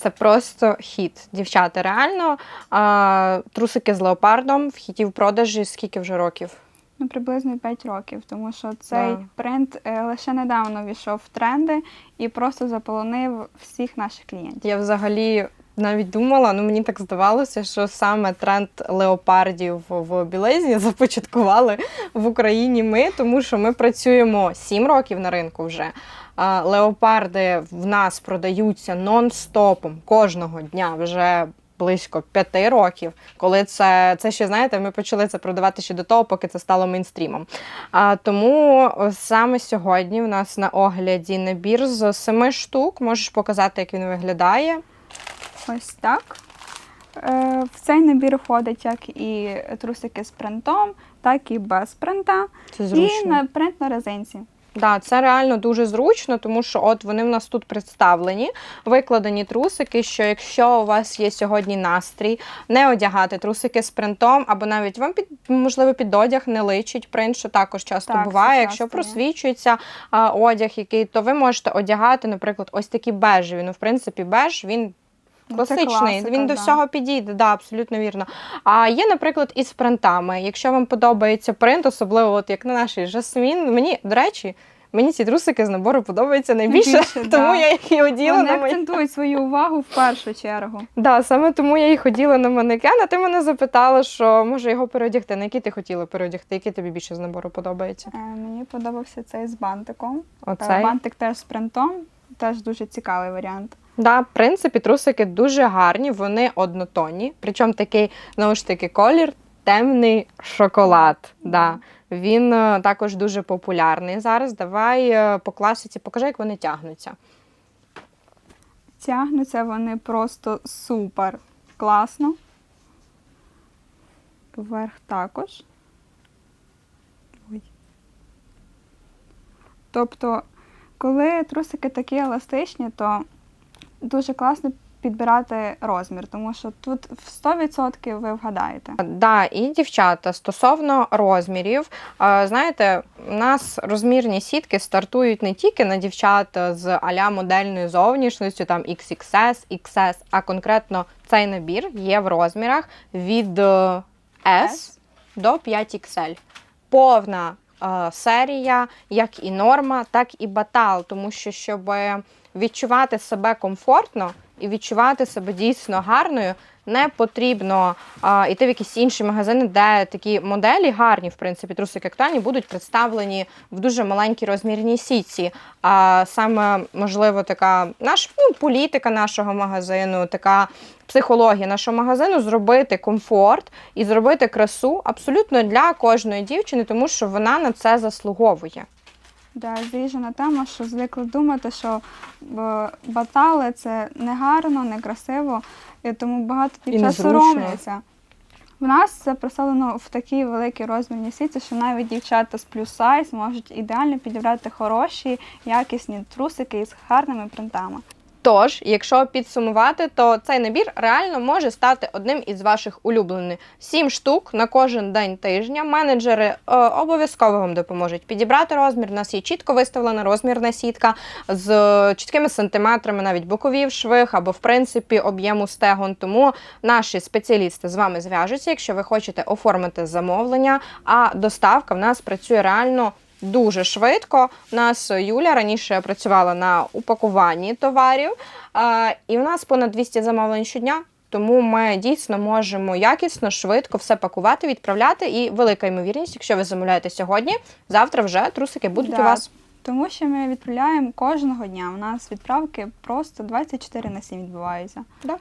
Це просто хіт. Дівчата, реально. А, трусики з леопардом в хіті в продажі скільки вже років? Ну, приблизно 5 років, тому що цей Да. принт е, лише недавно війшов в тренди і просто заполонив всіх наших клієнтів. Я взагалі навіть думала, ну мені так здавалося, що саме тренд леопардів в білизні започаткували в Україні ми, тому що ми працюємо 7 років на ринку вже. Леопарди в нас продаються нон-стопом кожного дня вже. Близько п'яти років, коли це, це ще знаєте, ми почали це продавати ще до того, поки це стало мейнстрімом. А, тому саме сьогодні в нас на огляді набір з семи штук. Можеш показати, як він виглядає. Ось так. Е, В цей набір входить як і трусики з принтом, так і без принта. Це І на принт на резинці. Да, це реально дуже зручно, тому що от вони в нас тут представлені, викладені трусики. Що якщо у вас є сьогодні настрій, не одягати трусики з принтом, або навіть вам під можливо під одяг не личить принт, що також часто Так, буває. Якщо просвічується а, одяг, який, то ви можете одягати, наприклад, ось такі бежеві. Ну, в принципі, беж він. Класичний, класика, він до да. всього підійде, да, абсолютно вірно. А є, наприклад, із принтами. Якщо вам подобається принт, особливо от як на нашій жасмін, мені, до речі, мені ці трусики з набору подобаються найбільше, Найбільше, тому да. я їх і оділа Вони на акцентують свою увагу в першу чергу. Да, саме тому я їх оділа на манекен, а ти мене запитала, що може його переодягти. На який ти хотіла переодягти? Який тобі більше з набору подобається? Е, Мені подобався цей з бантиком. Е, Оцей? Бантик теж з принтом, теж дуже цікавий варіант. Да, в принципі, трусики дуже гарні, вони однотонні. Причому такий, знову ж таки, колір темний шоколад. Да. Він е, також дуже популярний зараз. Давай е, по класиці покажи, як вони тягнуться. Тягнуться вони просто супер класно. Вверх також. Ой. Тобто, коли трусики такі еластичні, то дуже класно підбирати розмір, тому що тут в 100% ви вгадаєте. Да, і дівчата стосовно розмірів, знаєте, у нас розмірні сітки стартують не тільки на дівчат з аля модельною зовнішністю, там XXS, XS, а конкретно цей набір є в розмірах від е, S до 5XL. Повна е, серія, як і норма, так і батал, тому що щоб відчувати себе комфортно і відчувати себе дійсно гарною, не потрібно а, йти в якісь інші магазини, де такі моделі гарні, в принципі, трусики актуальні, будуть представлені в дуже маленькій розмірній сітці. А саме, можливо, така наш, ну, політика нашого магазину, така психологія нашого магазину зробити комфорт і зробити красу абсолютно для кожної дівчини, тому що вона на це заслуговує. Да, зріжена тема, що звикли думати, що е, батали це негарно, некрасиво, і тому багато дівчат соромляться. В нас це представлено в такій великій розмірній сітці, що навіть дівчата з плюс сайз можуть ідеально підібрати хороші, якісні трусики із гарними принтами. Тож, якщо підсумувати, то цей набір реально може стати одним із ваших улюблених. Сім штук на кожен день тижня. Менеджери е, обов'язково вам допоможуть підібрати розмір. У нас є чітко виставлена розмірна сітка з е, чіткими сантиметрами, навіть боковів швих або в принципі об'єму стегон. Тому наші спеціалісти з вами зв'яжуться, якщо ви хочете оформити замовлення. А доставка в нас працює реально. Дуже швидко. У нас Юля раніше працювала на упакуванні товарів, і у нас понад 200 замовлень щодня. Тому ми дійсно можемо якісно, швидко все пакувати, відправляти. І велика ймовірність, якщо ви замовляєте сьогодні, завтра вже трусики будуть Да, у вас. Тому що ми відправляємо кожного дня. У нас відправки просто 24 на 7 відбуваються. Да.